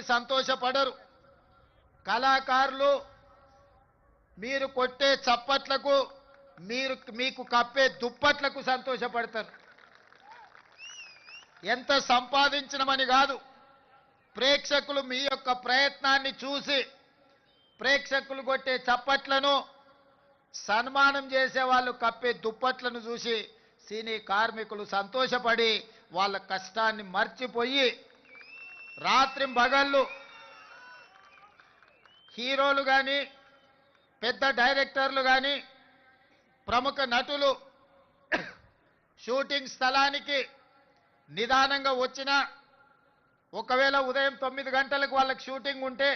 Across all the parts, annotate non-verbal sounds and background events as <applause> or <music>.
దానికి సంతోషపడరు. కళాకారులు మీరు కొట్టే చప్పట్లకు మీరు మీకు కప్పే దుప్పట్లకు సంతోషపడతారు. ఎంత సంపాదించడమని కాదు ప్రేక్షకులు మీ యొక్క ప్రయత్నాన్ని చూసి ప్రేక్షకులు కొట్టే చప్పట్లను సన్మానం చేసే వాళ్ళు కప్పే దుప్పట్లను చూసి సినీ కార్మికులు సంతోషపడి వాళ్ళ కష్టాన్ని మర్చిపోయి రాత్రి పగళ్ళు. హీరోలు కానీ పెద్ద డైరెక్టర్లు కానీ ప్రముఖ నటులు <coughs> షూటింగ్ స్థలానికి నిదానంగా వచ్చినా ఒకవేళ ఉదయం తొమ్మిది గంటలకు వాళ్ళకి షూటింగ్ ఉంటే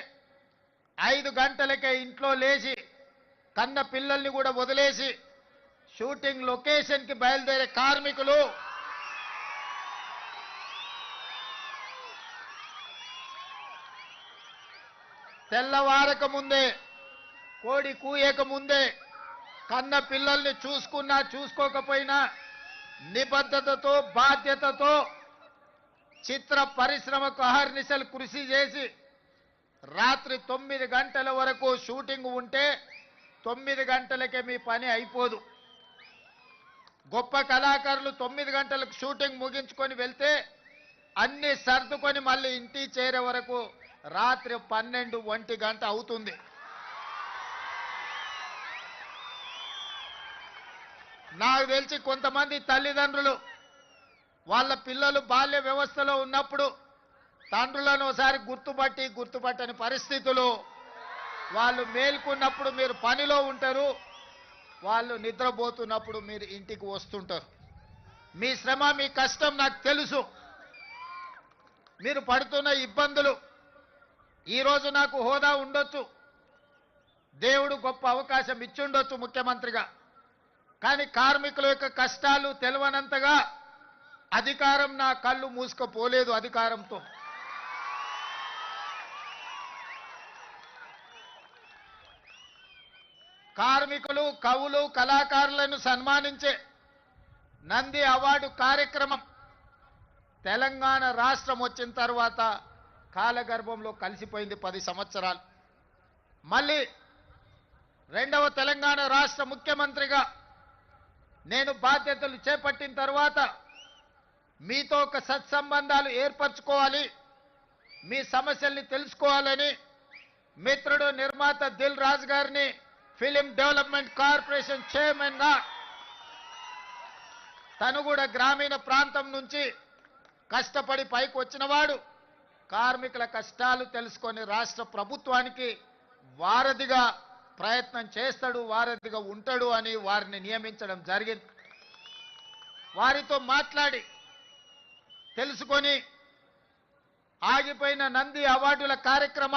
ఐదు గంటలకే ఇంట్లో లేచి కన్న పిల్లల్ని కూడా వదిలేసి షూటింగ్ లొకేషన్కి బయలుదేరే కార్మికులు తెల్లవారక ముందే కోడి కూయక ముందే కన్న పిల్లల్ని చూసుకున్నా చూసుకోకపోయినా నిబద్ధతతో బాధ్యతతో చిత్ర పరిశ్రమకు అహర్నిశలు కృషి చేసి రాత్రి తొమ్మిది గంటల వరకు షూటింగ్ ఉంటే తొమ్మిది గంటలకే మీ పని అయిపోదు. గొప్ప కళాకారులు తొమ్మిది గంటలకు షూటింగ్ ముగించుకొని వెళ్తే అన్ని సర్దుకొని మళ్ళీ ఇంటికి చేరే వరకు రాత్రి పన్నెండు ఒంటి గంట అవుతుంది. నాకు తెలిసి కొంతమంది తల్లిదండ్రులు వాళ్ళ పిల్లలు బాల్య వ్యవస్థలో ఉన్నప్పుడు తండ్రులను ఒకసారి గుర్తుపట్టి గుర్తుపట్టని పరిస్థితులు వాళ్ళు మేల్కొన్నప్పుడు మీరు పనిలో ఉంటారు వాళ్ళు నిద్రపోతున్నప్పుడు మీరు ఇంటికి వస్తుంటారు. మీ శ్రమ మీ కష్టం నాకు తెలుసు. మీరు పడుతున్న ఇబ్బందులు ఈరోజు నాకు హోదా ఉండొచ్చు. దేవుడు గొప్ప అవకాశం ఇచ్చుండొచ్చు ముఖ్యమంత్రిగా. కానీ కార్మికుల యొక్క కష్టాలు తెలవనంతగా అధికారం నా కళ్ళు మూసుకపోలేదు అధికారంతో. కార్మికులు కవులు కళాకారులను సన్మానించే నంది అవార్డు కార్యక్రమం తెలంగాణ రాష్ట్రం వచ్చిన తర్వాత కాలగర్భంలో కలిసిపోయింది పది సంవత్సరాలు. మళ్ళీ రెండవ తెలంగాణ రాష్ట్ర ముఖ్యమంత్రిగా నేను బాధ్యతలు చేపట్టిన తర్వాత మీతో ఒక సత్సంబంధాలు ఏర్పరచుకోవాలి మీ సమస్యల్ని తెలుసుకోవాలని మిత్రుడు నిర్మాత దిల్ రాజ్ గారిని ఫిలిం డెవలప్మెంట్ కార్పొరేషన్ చైర్మన్గా తను కూడా గ్రామీణ ప్రాంతం నుంచి కష్టపడి పైకి వచ్చినవాడు. కార్మికుల కష్టాలు తెలుసుకొని రాష్ట్ర ప్రభుత్వానికి వారధిగా ప్రయత్నం చేస్తాడు వారధిగా ఉంటాడు అని వారిని నియమించడం జరిగింది. వారితో మాట్లాడి తెలుసుకొని ఆగిపోయిన నంది అవార్డుల కార్యక్రమాన్ని